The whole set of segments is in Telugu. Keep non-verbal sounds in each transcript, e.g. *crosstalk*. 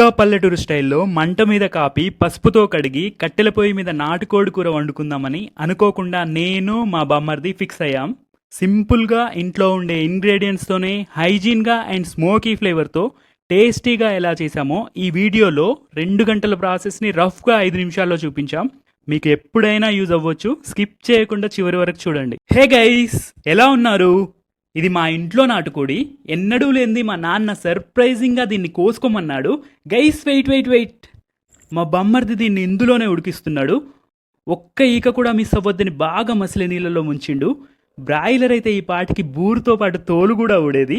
పక్కా పల్లెటూరు స్టైల్లో మంట మీద కాపి పసుపుతో కడిగి కట్టెల పొయ్యి మీద నాటుకోడి కూర వండుకుందామని అనుకోకుండా నేను మా బామ్మర్ది ఫిక్స్ అయ్యాం. సింపుల్గా ఇంట్లో ఉండే ఇంగ్రీడియంట్స్తోనే హైజీన్గా అండ్ స్మోకీ ఫ్లేవర్తో టేస్టీగా ఎలా చేశామో ఈ వీడియోలో రెండు గంటల ప్రాసెస్ని రఫ్గా ఐదు నిమిషాల్లో చూపించాం. మీకు ఎప్పుడైనా యూజ్ అవ్వచ్చు. స్కిప్ చేయకుండా చివరి వరకు చూడండి. హే గైస్ ఎలా ఉన్నారు? ఇది మా ఇంట్లో నాటుకోడి. ఎన్నడూ లేనిది మా నాన్న సర్ప్రైజింగ్గా దీన్ని కోసుకోమన్నాడు. Guys wait wait wait. మా బమ్మర్ది దీన్ని ఇందులోనే ఉడికిస్తున్నాడు. ఒక్క ఈక కూడా మిస్ అవ్వద్దని బాగా మసిలి నీళ్ళలో ముంచిండు. బ్రాయిలర్ అయితే ఈ పాటికి బూరుతో పాటు తోలు కూడా ఊడేది.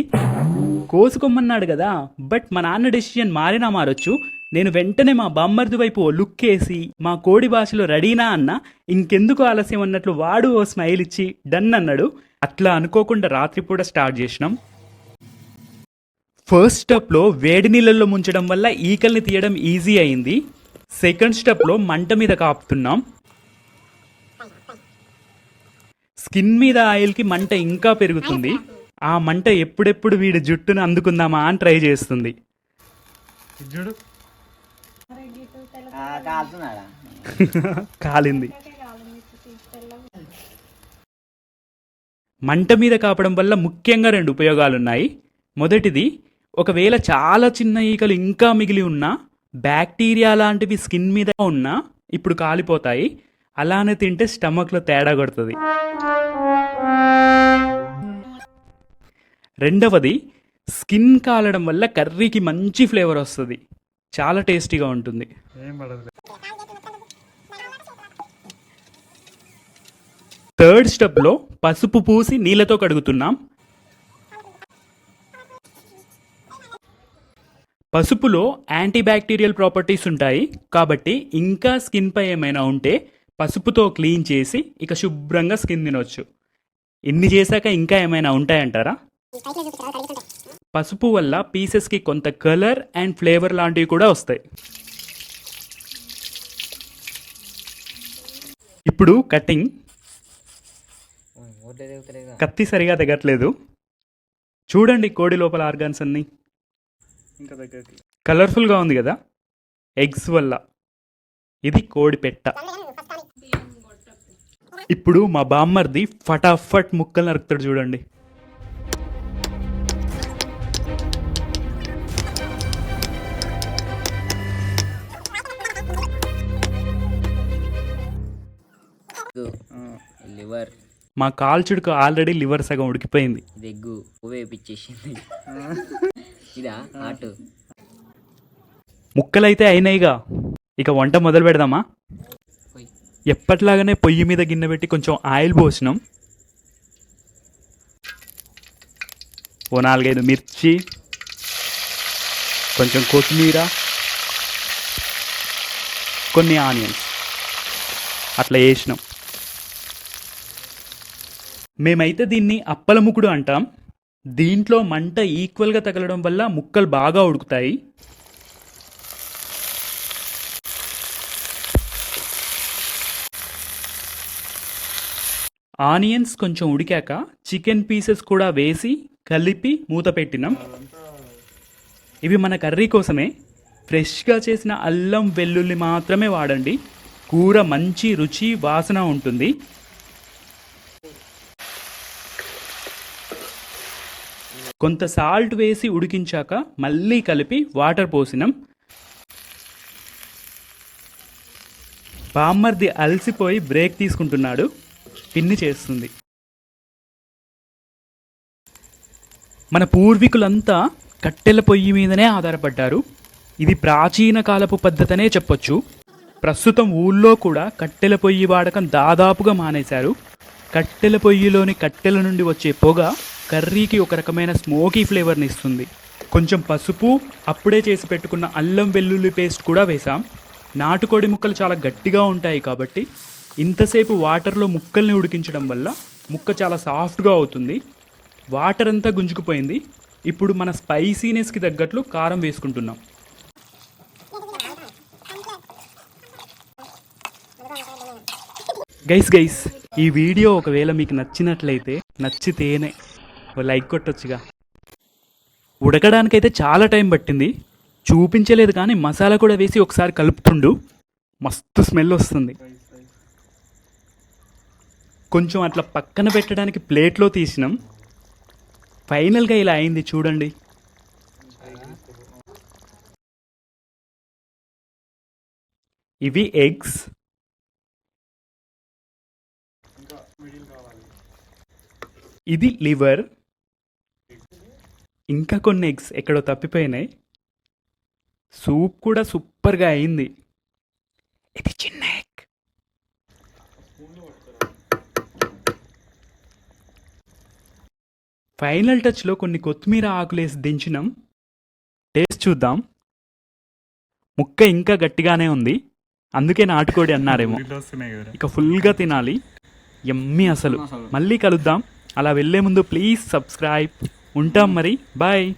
కోసుకోమన్నాడు కదా బట్ మా నాన్న డెసిషన్ మారినా మారొచ్చు. నేను వెంటనే మా బామ్మర్ది వైపు ఓ లుక్ వేసి మా కోడి భాషలో రెడీనా అన్న ఇంకెందుకు ఆలస్యం అన్నట్లు వాడు ఓ స్మైల్ ఇచ్చి డన్ అన్నాడు. అట్లా అనుకోకుండా రాత్రిపూట స్టార్ట్ చేసినాం. ఫస్ట్ స్టెప్లో వేడి నీళ్ళల్లో ముంచడం వల్ల ఈకల్ని తీయడం ఈజీ అయింది. సెకండ్ స్టెప్లో మంట మీద కాపుతున్నాం. స్కిన్ మీద ఆయిల్కి మంట ఇంకా పెరుగుతుంది. ఆ మంట ఎప్పుడెప్పుడు వీడి జుట్టును అందుకుందామా అని ట్రై చేస్తుంది. *laughs* కాలింది. మంట మీద కాపడం వల్ల ముఖ్యంగా రెండు ఉపయోగాలు ఉన్నాయి మొదటిది ఒకవేళ చాలా చిన్న ఈకలు ఇంకా మిగిలి ఉన్నా బ్యాక్టీరియా లాంటివి స్కిన్ మీద ఉన్నా ఇప్పుడు కాలిపోతాయి. అలానే తింటే స్టమక్లో తేడా కొడుతుంది. రెండవది స్కిన్ కాలడం వల్ల కర్రీకి మంచి ఫ్లేవర్ వస్తుంది. చాలా టేస్టీగా ఉంటుంది. థర్డ్ స్టెప్లో పసుపు పూసి నీళ్ళతో కడుగుతున్నాం. పసుపులో యాంటీబ్యాక్టీరియల్ ప్రాపర్టీస్ ఉంటాయి. కాబట్టి ఇంకా స్కిన్పై ఏమైనా ఉంటే పసుపుతో క్లీన్ చేసి ఇక శుభ్రంగా స్కిన్ తినొచ్చు. ఇన్ని చేశాక ఇంకా ఏమైనా ఉంటాయంటారా? పసుపు వల్ల పీసెస్కి కొంత కలర్ అండ్ ఫ్లేవర్ లాంటివి కూడా వస్తాయి. ఇప్పుడు కటింగ్. కత్తి సరిగా తెగట్లేదు. చూడండి కోడి లోపల ఆర్గాన్స్ అన్ని. ఇంకా దగ్గరికి. కలర్ఫుల్గా ఉంది కదా? ఎగ్స్ వల్ల. ఇది కోడి పెట్ట. ఇప్పుడు మా బామ్మర్ది ఫటాఫట్ ముక్కలు నరుకుతాడు చూడండి. లివర్. మా కాల్చుడుకు ఆల్రెడీ లివర్ సగం ఉడికిపోయింది. ఎగ్గు వేపించేసింది ఇదా ముక్కలైతే అయినాయిగా ఇక వంట మొదలు పెడదామా? ఎప్పట్లాగానే పొయ్యి మీద గిన్నె పెట్టి కొంచెం ఆయిల్ పోసినాం. ఓ నాలుగైదు మిర్చి కొంచెం కొత్తిమీర కొన్ని ఆనియన్స్. అట్లా వేసినాం. మేమైతే దీన్ని అప్పలముకుడు అంటాం. దీంట్లో మంట ఈక్వల్గా తగలడం వల్ల ముక్కలు బాగా ఉడుకుతాయి. ఆనియన్స్ కొంచెం ఉడికాక చికెన్ పీసెస్ కూడా వేసి కలిపి మూత పెట్టినాం. ఇవి మన కర్రీ కోసమే. ఫ్రెష్గా చేసిన అల్లం వెల్లుల్లి మాత్రమే వాడండి. కూర మంచి రుచి వాసన ఉంటుంది. కొంత సాల్ట్ వేసి ఉడికించాక మళ్ళీ కలిపి వాటర్ పోసినాం. బామ్మర్ది అలసిపోయి బ్రేక్ తీసుకుంటున్నాడు. పిన్ని చేస్తుంది. మన పూర్వీకులంతా కట్టెల పొయ్యి మీదనే ఆధారపడ్డారు. ఇది ప్రాచీన కాలపు పద్ధతనే చెప్పొచ్చు. ప్రస్తుతం ఊళ్ళో కూడా కట్టెల పొయ్యి వాడకం దాదాపుగా మానేశారు. కట్టెల పొయ్యిలోని కట్టెల నుండి వచ్చే పొగ కర్రీకి ఒక రకమైన స్మోకీ ఫ్లేవర్ని ఇస్తుంది. కొంచెం పసుపు అప్పుడే చేసి పెట్టుకున్న అల్లం వెల్లుల్లి పేస్ట్ కూడా వేసాం నాటుకోడి ముక్కలు చాలా గట్టిగా ఉంటాయి కాబట్టి ఇంతసేపు వాటర్లో ముక్కల్ని ఉడికించడం వల్ల ముక్క చాలా సాఫ్ట్గా అవుతుంది. వాటర్ అంతా గుంజుకుపోయింది. ఇప్పుడు మన స్పైసీనెస్కి తగ్గట్లు కారం వేసుకుంటున్నాం. గైస్ గైస్ ఈ వీడియో ఒకవేళ మీకు నచ్చినట్లయితే నచ్చితేనే లైక్ కొట్టొచ్చుగా. ఉడకడానికైతే చాలా టైం పట్టింది. చూపించలేదు కానీ మసాలా కూడా వేసి ఒకసారి కలుపుతుండు. మస్తు స్మెల్ వస్తుంది. కొంచెం అట్లా పక్కన పెట్టడానికి ప్లేట్లో తీసినాం. ఫైనల్గా ఇలా అయింది చూడండి. ఇవి ఎగ్స్. ఇది లివర్. ఇంకా కొన్ని ఎగ్స్ ఎక్కడో తప్పిపోయినాయి. సూప్ కూడా సూపర్గా అయింది. ఇది చిన్న ఎగ్. ఫైనల్ టచ్లో కొన్ని కొత్తిమీర ఆకులేసి దించినాం. టేస్ట్ చూద్దాం. ముక్క ఇంకా గట్టిగానే ఉంది. అందుకే నాటుకోడి అన్నారేమో. ఇక ఫుల్గా తినాలి. ఎమ్మి అసలు. మళ్ళీ కలుద్దాం. అలా వెళ్ళే ముందు ప్లీజ్ సబ్స్క్రైబ్. ఉంటాం మరి. బాయ్.